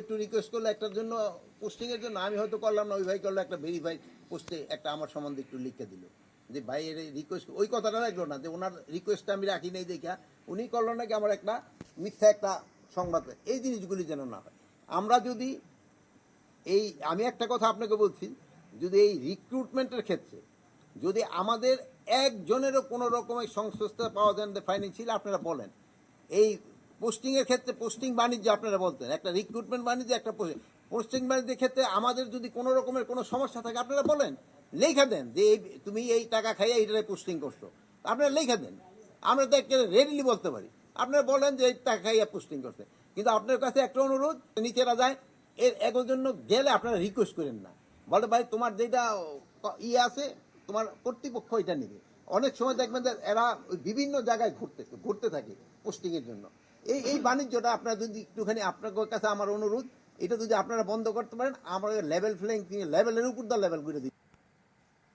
একটু রিকোয়েস্ট করলে একটার জন্য পোস্টিং এর জন্য, আমি হয়তো করলাম না, ওই ভাই করল, একটা ভেরিফাই পোস্টে একটা আমার সম্বন্ধে একটু লিখে দিল। যে ভাই এর রিকোয়েস্ট ওই কথাটা রাখল না, যে ওনার রিকোয়েস্টটা আমি রাখি নাই দেখা উনি করল নাকি আমার একটা মিথ্যা একটা সংবাদ। এই জিনিসগুলি যেন না হয়। আমরা যদি এই, আমি একটা কথা আপনাকে বলছি, যদি এই রিক্রুটমেন্টের ক্ষেত্রে, যদি আমাদের একজনেরও কোনো রকমের সংশ্লিষ্ট পাওয়া যায় ফাইন্যান্সিয়াল আপনারা বলেন, এই পোস্টিংয়ের ক্ষেত্রে পোস্টিং বাণিজ্য আপনারা বলতেন, একটা রিক্রুটমেন্ট বাণিজ্য, একটা পোস্টিং বাণিজ্যের ক্ষেত্রে আমাদের যদি কোনো রকমের কোনো সমস্যা থাকে, আপনারা বলেন, লেখা দেন যে এই, তুমি এই টাকা খাইয়ে এইটারে পোস্টিং করছ। আপনারা লেখা দেন। আমরা তো একটা রেডিলি বলতে পারি। আপনারা বলেন যে এই টাকা খাইয়া পোস্টিং করছে। কিন্তু আপনার কাছে একটা অনুরোধ নিচেরা যায়, এর এগোর জন্য গেলে আপনারা রিকোয়েস্ট করেন না। বলে, ভাই, তোমার যেটা ইয়ে আছে, তোমার কর্তৃপক্ষ এটা নেবে। অনেক সময় দেখবেন যে এরা বিভিন্ন জায়গায় ঘুরতে ঘুরতে থাকে পোস্টিং এর জন্য। এই এই বাণিজ্যটা আপনার যদি একটুখানি আপনার কাছে আমার অনুরোধ, এটা যদি আপনারা বন্ধ করতে পারেন আমাদের লেভেল ফ্লেং লেভেলের উপর দা লেভেল করে দিই